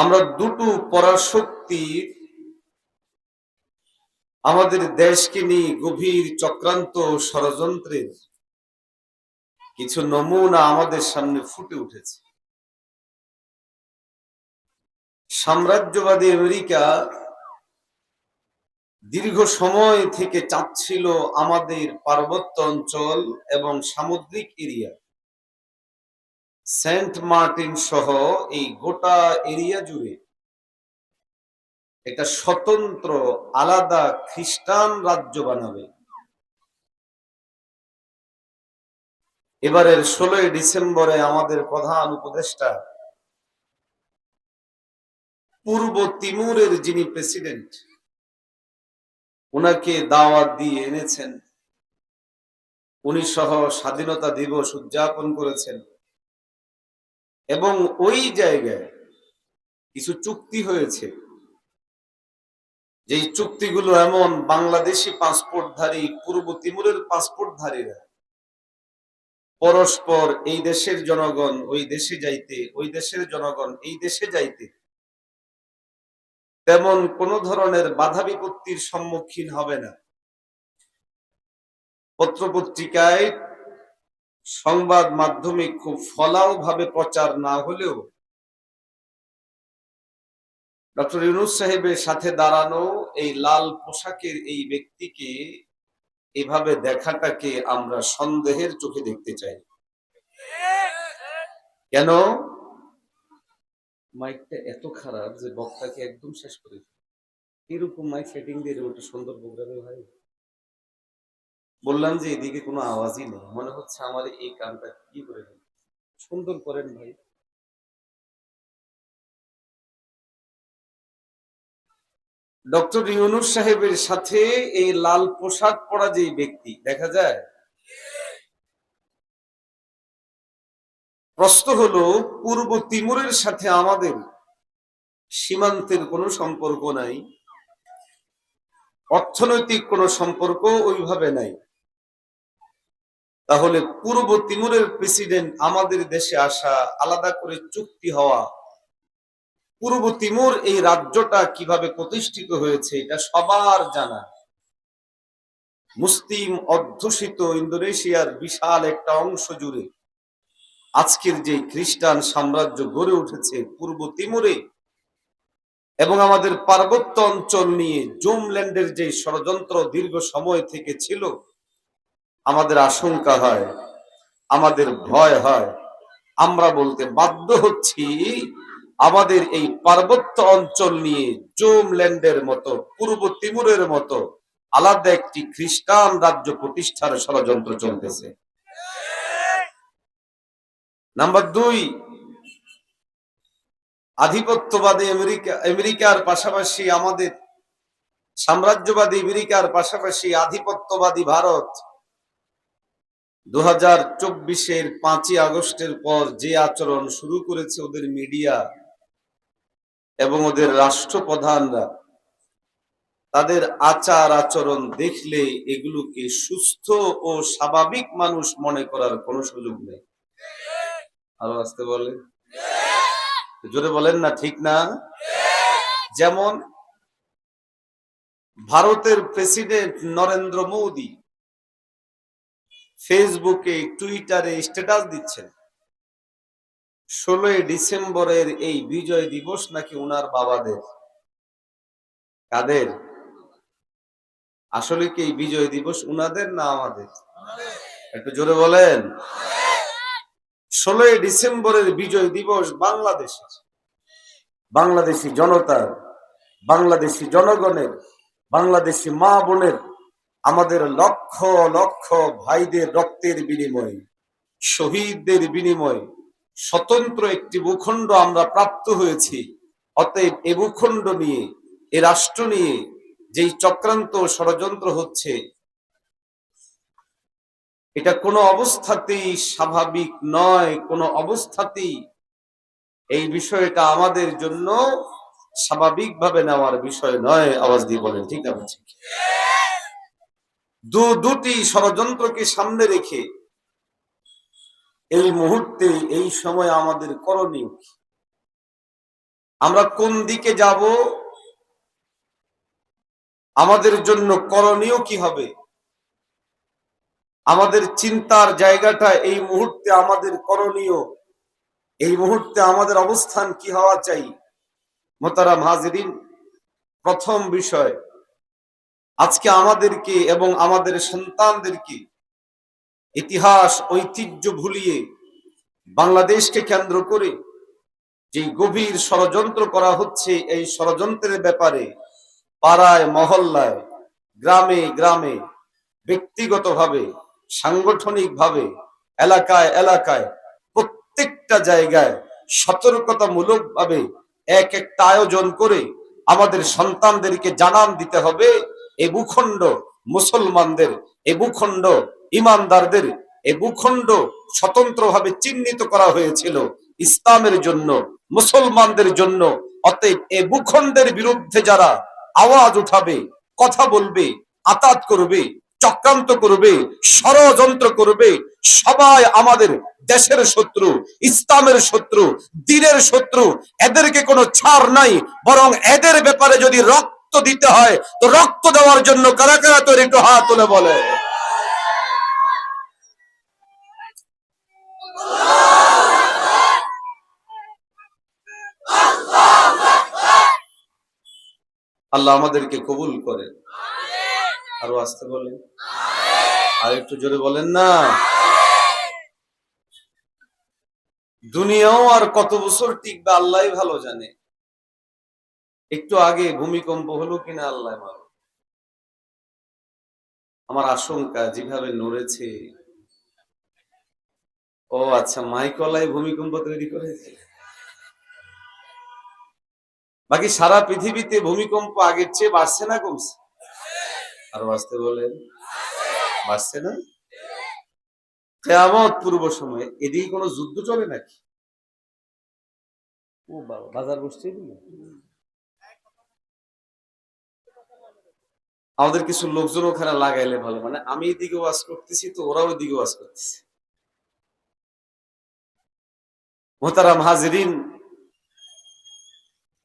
আমরা দুটো পরাশক্তির আমাদের দেশকে নিয়ে গভীর চক্রান্ত ষড়যন্ত্রের কিছু নমুনা আমাদের সামনে ফুটে উঠেছে। সাম্রাজ্যবাদী আমেরিকা দীর্ঘ সময় থেকে চাচ্ছিল আমাদের পার্বত্য অঞ্চল এবং সামুদ্রিক এরিয়া সেন্ট মার্টিন সহ এই গোটা এরিয়া জুড়ে একটা স্বতন্ত্র, আলাদা খ্রিস্টান রাজ্য বানাবে। এবারের ষোলোই ডিসেম্বরে আমাদের প্রধান উপদেষ্টা, পূর্ব তিমুরের যিনি প্রেসিডেন্ট ওনাকে দাওয়াত দিয়ে এনেছেন। উনি সহ স্বাধীনতা দিবস উদযাপন করেছেন। এবং ওই জায়গায় কিছু চুক্তি হয়েছে। যেই চুক্তিগুলো এমন বাংলাদেশি পাসপোর্টধারী, পূর্ব তিমুরের পাসপোর্টধারীরা পরস্পর এই দেশের জনগণ, ওই দেশে যাইতে, ওই দেশের জনগণ, এই দেশে যাইতে তেমন কোন ধরনের বাধা বিপত্তির সম্মুখীন হবে না। পত্রপত্রিকায় সংবাদ মাধ্যমে খুব ফলাও ভাবে প্রচার না হলেও ডক্টর ইউনুস সাহেবের সাথে দাঁড়ানো এই লাল পোশাকের এই ব্যক্তিকে এভাবে দেখাটাকে আমরা সন্দেহের চোখে দেখতে চাই। কেন? মাইকটা এত খারাপ যে বক্তাকে একদম শেষ করে এরকম মাইক সেটিং দিয়ে ওটা সুন্দর প্রোগ্রামে ভাই বললাম যে এদিকে কোনো আওয়াজই নেই। মনে হচ্ছে আমার এই কানটা কি করে। সুন্দর করেন ভাই। ডক্টর ইউনুস সাহেবের সাথে এই লাল পোশাক পরা যে ব্যক্তি, দেখা যায়? প্রশ্ন হলো, পূর্ব তিমুরের সাথে আমাদের সীমান্তের কোনো সম্পর্ক নাই? অর্থনৈতিক কোনো সম্পর্ক ওইভাবে নাই? তাহলে পূর্ব তিমুরের প্রেসিডেন্ট আমাদের দেশে আসা, আলাদা করে চুক্তি হওয়া, পূর্ব তিমুর এই রাজ্যটা কীভাবে প্রতিষ্ঠিত হয়েছে এটা সবার জানা। মুসলিম অধ্যুষিত ইন্দোনেশিয়ার বিশাল একটা অংশ জুড়ে আজকের যে খ্রিস্টান সাম্রাজ্য গড়ে উঠেছে পূর্ব তিমুরে এবং আমাদের পার্বত্য অঞ্চল নিয়ে জুমল্যান্ডের যে ষড়যন্ত্র দীর্ঘ সময় থেকে ছিল আমাদের আশঙ্কা হয়, আমাদের ভয় হয়। আমরা বলতে বাধ্য হচ্ছি, আমাদের এই পার্বত্য অঞ্চল নিয়ে জুমল্যান্ডের মতো, পূর্ব তিমুরের মতো আলাদা একটি খ্রিস্টান রাজ্য প্রতিষ্ঠার ষড়যন্ত্র চলতেছে। নাম্বার দুই, আধিপত্যবাদী আমেরিকা, আমেরিকার পাশাপাশি আমাদের সাম্রাজ্যবাদী আমেরিকার পাশাপাশি আধিপত্যবাদী ভারত দু হাজার চব্বিশের পাঁচই আগস্টের পর যে আচরণ শুরু করেছে ওদের মিডিয়া এবং ওদের রাষ্ট্রপ্রধানরা, তাদের আচার আচরণ দেখলে এগুলোকে সুস্থ ও স্বাভাবিক মানুষ মনে করার কোনো সুযোগ নেই। আরও আসতে বলে। জোরে বলেন না, ঠিক না? যেমন ভারতের প্রেসিডেন্ট নরেন্দ্র মোদী ফেসবুকে, টুইটারে স্ট্যাটাস দিচ্ছেন। ষোলোই ডিসেম্বরের এই বিজয় দিবস নাকি উনার বাবাদের? কাদের? আসলে কি এই বিজয় দিবস উনাদের না আমাদের? একটু জোরে বলেন। ষোলোই ডিসেম্বরের বিজয় দিবস বাংলাদেশের। বাংলাদেশি জনতার, বাংলাদেশি জনগণের, বাংলাদেশি মা বোনের আমাদের লক্ষ লক্ষ ভাইদের রক্তের বিনিময়ে, শহীদদের বিনিময়ে স্বতন্ত্র একটি ভূখণ্ড আমরা প্রাপ্ত হয়েছি। অতএব এ ভূখণ্ড নিয়ে, এ রাষ্ট্র নিয়ে যেই চক্রান্ত ষড়যন্ত্র হচ্ছে, এটা কোনো অবস্থাতেই স্বাভাবিক নয়। কোনো অবস্থাতেই এই বিষয়টা আমাদের জন্য স্বাভাবিকভাবে নেওয়ার বিষয় নয়। আওয়াজ দিয়ে বলেন, ঠিক বলছি দু দুটি ষড়যন্ত্রকে সামনে রেখে এই মুহূর্তে, এই সময় আমাদের করণীয়? আমরা কোন দিকে যাব? আমাদের জন্য করণীয় কি হবে? আমাদের চিন্তার জায়গাটা এই মুহূর্তে আমাদের করণীয়। এই মুহূর্তে আমাদের অবস্থান কি হওয়া চাই? মোতারাম হাজিরিন, প্রথম বিষয় আজকে আমাদেরকে এবং আমাদের সন্তানদেরকে ইতিহাস, ঐতিহ্য ভুলিয়ে বাংলাদেশকে কেন্দ্র করে যে গভীর ষড়যন্ত্র করা হচ্ছে, এই ষড়যন্ত্রের ব্যাপারে পাড়ায়, মহল্লায়, গ্রামে গ্রামে ব্যক্তিগতভাবে, সাংগঠনিকভাবে, এলাকায় এলাকায়, প্রত্যেকটা জায়গায় সতর্কতামূলক ভাবে এক একটা আয়োজন করে আমাদের সন্তানদেরকে জানান দিতে হবে। এ ভূখণ্ড মুসলমানদের এ ভূখণ্ড ইমানদারদের এ ভূখণ্ড স্বতন্ত্রভাবে চিহ্নিত করা হয়েছিল ইসলামের জন্য, মুসলমানদের জন্য। অতএব এ ভূখণ্ডের বিরুদ্ধে যারা আওয়াজ উঠাবে, কথা বলবে, আতাত করবে, চক্রান্ত করবে, ষড়যন্ত্র করবে, সবাই আমাদের দেশের শত্রু, ইসলামের শত্রু, দিনের শত্রু, এদেরকে কোনো ছাড় নাই, বরং এদের ব্যাপারে যদি রক্ত দিতে হয়, তো রক্ত দেওয়ার জন্য কারা কারা তৈরি একটু হাত তুলে বলে। আল্লাহ আমাদেরকে কবুল করেন আরও আসতে বলেন। আর একটু জোরে বলেন না। দুনিয়াও আর কত বছর টিকবে আল্লাহ ভালো জানে। একটু আগে ভূমিকম্প হলো কিনা আল্লাহ ভালো আমার আশঙ্কা যেভাবে নড়েছে। ও আচ্ছা মাইকলাই ভূমিকম্প তৈরি করেছে। বাকি সারা পৃথিবীতে ভূমিকম্প আগের চেয়ে বাড়ছে না কমছে? আর বাঁচতে বলেন। বাড়ছে না? কেয়ামত পূর্ব সময়ে এদিকে কোনো যুদ্ধ চলে নাকি? ও বাবা, বাজার বসছে আমাদের কিছু লোকজন ওখানে লাগাইলে ভালো। মানে আমি এদিকে ওয়াজ করতেছি, তো ওরাও ওইদিকে ওয়াজ করতেছে। মোহতারাম হাজিরিন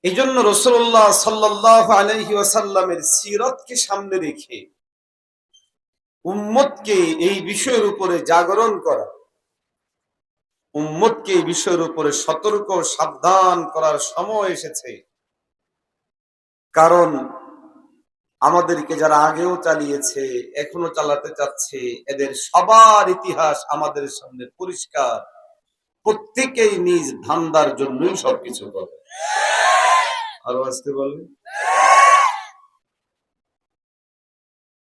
এই জন্য রসুল্লাহ সাল্লাহ আলহি ওয়াসাল্লামের সিরতকে সামনে রেখে উম্মতকে এই বিষয়ের উপরে জাগরণ করা, উম্মতকে এই বিষয়ের উপরে সতর্ক সাবধান করার সময় এসেছে। কারণ আমাদেরকে যারা আগেও চালিয়েছে, এখনও চালাতে চাচ্ছে, এদের সবার ইতিহাস আমাদের সামনে পরিষ্কার। প্রত্যেকেই নিজ ধান্দার জন্যই সবকিছু করে। আরও আসতে বলেন